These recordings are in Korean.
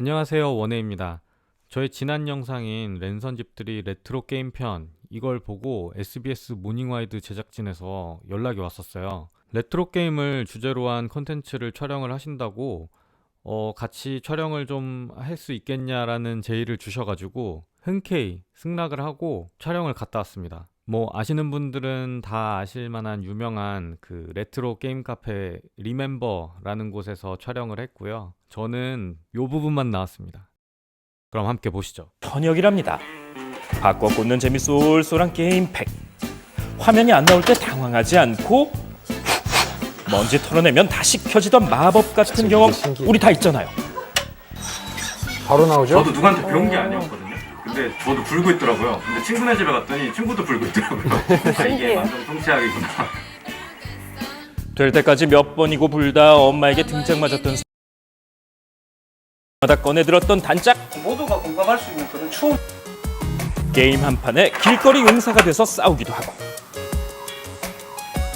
안녕하세요 원혜입니다. 저의 지난 영상인 랜선 집들이 레트로 게임 편 이걸 보고 SBS 모닝와이드 제작진에서 연락이 왔었어요. 레트로 게임을 주제로 한 컨텐츠를 촬영을 하신다고 어, 같이 촬영을 좀 할 수 있겠냐라는 제의를 주셔가지고 흔쾌히 승낙을 하고 촬영을 갔다 왔습니다. 뭐 아시는 분들은 다 아실 만한 유명한 그 레트로 게임 카페 리멤버라는 곳에서 촬영을 했고요. 저는 요 부분만 나왔습니다. 그럼 함께 보시죠. 현역이랍니다. 바꿔 꽂는 재미 쏠쏠한 게임 팩. 화면이 안 나올 때 당황하지 않고 먼지 털어내면 다시 켜지던 마법 같은 경험 우리 다 있잖아요. 바로 나오죠? 저도 누구한테 배운 게 아니었거든요. 근데 저도 불고 있더라고요. 근데 친구네 집에 갔더니 친구도 불고 있더라고요. 아, 이게 완전 통치하기구나. 될 때까지 몇 번이고 불다 엄마에게 등짝 맞았던 마다 꺼내 들었던 단짝 모두가 공감할 수 있는 그런 추억 게임 한 판에 길거리 용사가 돼서 싸우기도 하고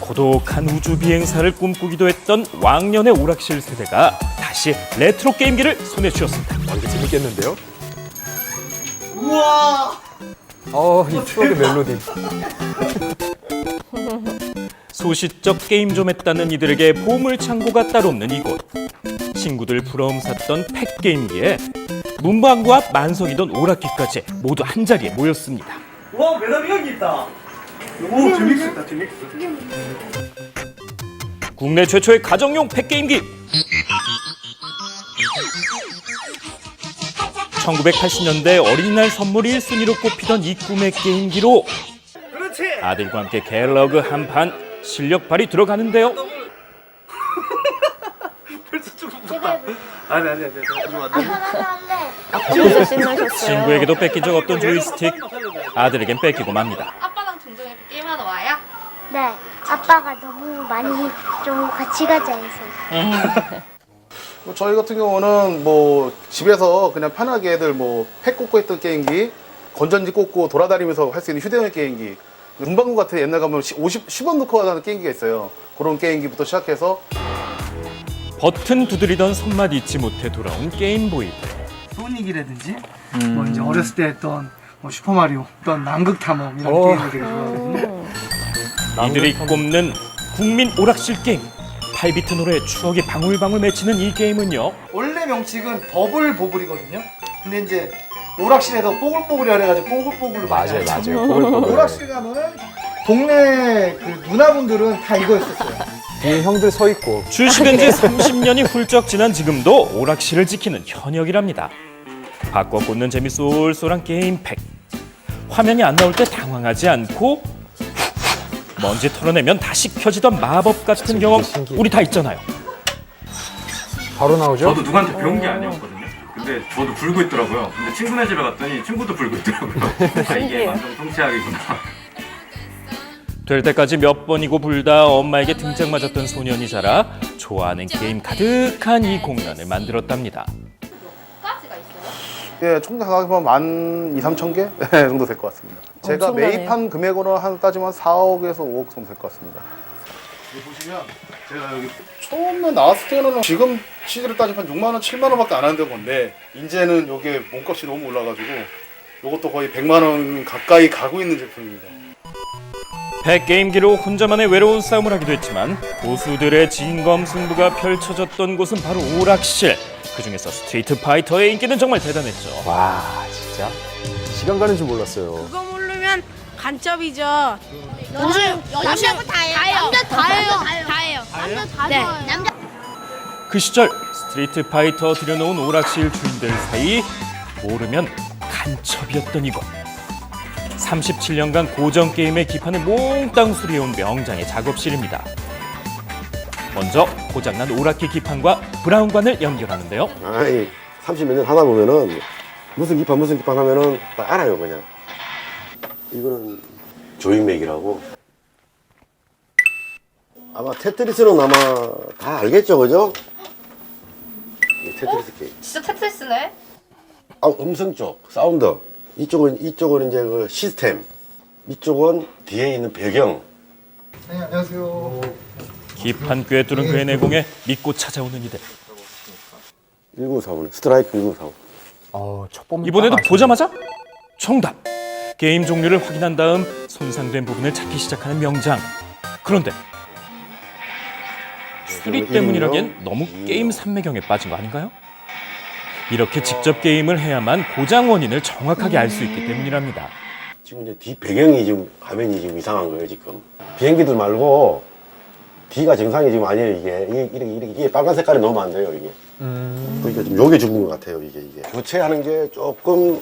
고독한 우주 비행사를 꿈꾸기도 했던 왕년의 오락실 세대가 다시 레트로 게임기를 손에 쥐었습니다. 완전 재밌겠는데요? 우와 어, 이 추억의 멜로디. 소시적 게임 좀 했다는 이들에게 보물 창고가 따로 없는 이곳. 친구들 부러움 샀던 팩 게임기에 문방구와 만석이던 오락기까지 모두 한 자리에 모였습니다. 와 메다리 형이 있다 오 재밌겠다 재밌겠어 국내 최초의 가정용 팩 게임기. 1980년대 어린이날 선물 1순위로 꼽히던 이 꿈의 게임기로 그렇지 아들과 함께 갤러그 한 판 실력 발휘 들어가는데요. 벌써 조금 무섭다 아니 아니 아니 신나셨어요. 친구에게도 뺏긴 적 없던 조이스틱 아들에겐 뺏기고 맙니다. 아빠랑 종종 이렇게 게임하러 와요? 네, 아빠가 너무 많이 좀 같이 가자 해서. 뭐 저희 같은 경우는 뭐 집에서 그냥 편하게 애들 뭐팩 꽂고 했던 게임기, 건전지 꽂고 돌아다니면서 할 수 있는 휴대용 게임기, 문방구 같은 옛날 가면 50, 10원 넣고 하는 게임기가 있어요. 그런 게임기부터 시작해서 버튼 두드리던 손맛 잊지 못해 돌아온 게임보이. 소닉이라든지 뭐 이제 어렸을 때 했던 뭐 슈퍼마리오 어떤 남극 탐험 이런 오. 게임을 되게 좋아하거든요 이들이 꼽는 국민 오락실 게임. 8비트 노래 추억이 방울방울 맺히는 이 게임은요. 원래 명칭은 버블 보글이거든요 근데 이제 오락실에서 뽀글뽀글이 그래가지고 뽀글뽀글을 많이 맞아요. 맞아요. 보글보글. 오락실 가면은 동네 그 누나분들은 다 이거 했었어요 뒤에 형들 서 있고. 출시된 지 30년이 훌쩍 지난 지금도 오락실을 지키는 현역이랍니다. 바꿔 꽂는 재미 쏠쏠한 게임팩. 화면이 안 나올 때 당황하지 않고 먼지 털어내면 다시 켜지던 마법 같은 경험 신기해. 우리 다 있잖아요. 바로 나오죠? 저도 누구한테 배운 게 아니었거든요. 근데 저도 불고 있더라고요. 근데 친구네 집에 갔더니 친구도 불고 있더라고요. 아, 이게 완전 통치하기구나. 될 때까지 몇 번이고 불다 엄마에게 등짝 맞았던 소년이 자라 좋아하는 게임 가득한 이 공간을 만들었답니다. 예, 총 가격이면 만 2, 3천 개 네, 정도 될 것 같습니다. 제가 엄청나네요. 매입한 금액으로 한 따지면 4억에서 5억 정도 될 것 같습니다. 여기 보시면 제가 여기 처음에 나왔을 때는 지금 시세를 따지면 6만 원, 7만 원밖에 안 하는 건데 이제는 이게 몸값이 너무 올라가지고 이것도 거의 100만 원 가까이 가고 있는 제품입니다. 백 게임기로 혼자만의 외로운 싸움을 하기도 했지만 고수들의 진검 승부가 펼쳐졌던 곳은 바로 오락실. 그 중에서 스트리트 파이터의 인기는 정말 대단했죠. 와, 진짜. 시간 가는 줄 몰랐어요. 그거 모르면 간첩이죠. 요즘 남자고 다예요. 남자 다예요. 다예요. 남자 다 네. 남자 그 시절 스트리트 파이터 들여놓은 오락실 주인들 사이 모르면 간첩이었던 이곳. 37년간 고전 게임의 기판을 몽땅 수리해온 명장의 작업실입니다. 먼저 고장난 오락기 기판과 브라운관을 연결하는데요. 아이 30몇 년 하다 보면은 무슨 기판 무슨 기판 하면은 딱 알아요 그냥. 이거는 조인맥이라고. 아마 테트리스는 아마 다 알겠죠 그죠? 이 테트리스 게임. 진짜 테트리스네? 아, 음성 쪽 사운드. 이쪽은 이쪽은 이제 그 시스템. 이쪽은 뒤에 있는 배경. 네 안녕하세요 기판 꿰뚫은 그의 내공에 믿고 찾아오는 이들. 1945네. 스트라이크 1945. 어, 첫 번째 이번에도 보자마자 정답. 게임 종류를 확인한 다음 손상된 부분을 찾기 시작하는 명장. 그런데 수리 때문이라기엔 너무 게임 삼매경에 빠진 거 아닌가요? 이렇게 직접 게임을 해야만 고장 원인을 정확하게 알 수 있기 때문이랍니다. 지금 이제 뒤 배경이 지금 화면이 지금 이상한 거예요 지금. 비행기들 말고 뒤가 정상이 지금 아니에요 이게 이게 이렇게 이게 빨간 색깔이 너무 안 돼요 이게. 그러니까 좀 요게 죽은 것 같아요 이게 이게. 교체하는 게 조금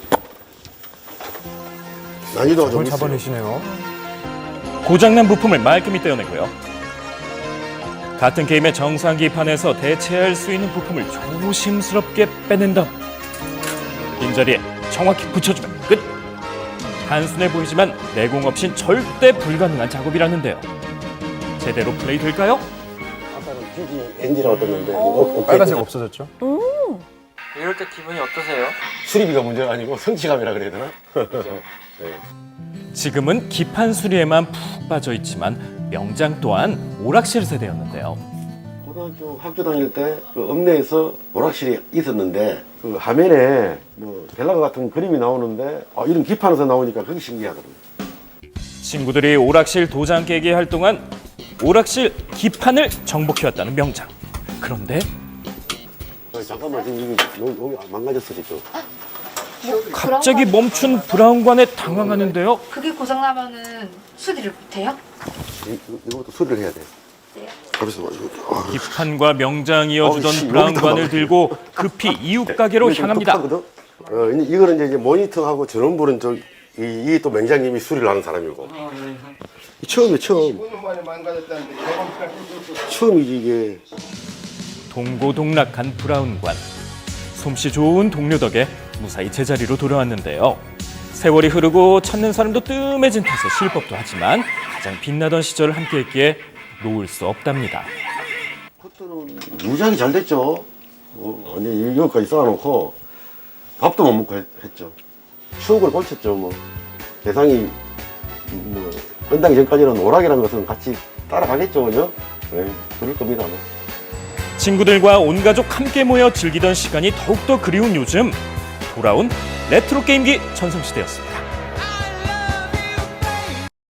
난이도가 좀 있어요. 잡아내시네요. 고장난 부품을 말끔히 떼어내고요. 같은 게임의 정상기판에서 대체할 수 있는 부품을 조심스럽게 빼낸 다음 빈자리에 정확히 붙여주면 끝! 단순해 보이지만 내공 없인 절대 불가능한 작업이라는데요. 제대로 플레이 될까요? 아까는 GG 엔지라고 떴는데 이거 빨간색 없어졌죠? 이럴 때 기분이 어떠세요? 수리비가 문제가 아니고 성취감이라 그래야 되나? 지금은 기판 수리에만 푹 빠져 있지만 명장 또한 오락실 세대였는데요. 고등학교 학교 다닐 때 그 읍내에서 오락실이 있었는데 그 화면에 뭐 벨라가 같은 그림이 나오는데 아, 이런 기판에서 나오니까 그게 신기하더라고요. 친구들이 오락실 도장 깨기 할 동안 오락실 기판을 정복해왔다는 명장. 그런데 어, 잠깐만 지금 여기, 망가졌어 지금. 갑자기 멈춘 브라운관에 당황하는데요. 그게 고장나면은 수리를 못해요? 이, 이- 이것도 수리를 해야 돼. 네. 이거. 아, 기판과 명장 이어주던 어이씨, 브라운관을 여기다 들고 급히 이웃 가게로 이게 좀 향합니다. 어, 이제 이거는 이제, 이제 모니터하고 전원불은 저, 이, 이게 또 맹장님이 수리를 하는 사람이고. 이 처음이 처음. 처음이지 이게. 동고동락한 브라운관. 솜씨 좋은 동료 덕에 무사히 제자리로 돌아왔는데요. 세월이 흐르고 찾는 사람도 뜸해진 탓에 실법도 하지만 가장 빛나던 시절을 함께했기에 놓을 수 없답니다. 그것들은 무지하게 잘 됐죠. 어, 완전 이거까지 쌓아놓고 밥도 못 먹고 했, 죠 추억을 펼쳤죠. 뭐 대상이 뭐 끝나기 전까지는 오락이라는 것은 같이 따라가겠죠, 그죠? 네, 그럴 겁니다. 뭐. 친구들과 온 가족 함께 모여 즐기던 시간이 더욱더 그리운 요즘 돌아온 레트로 게임기 전성시대였습니다.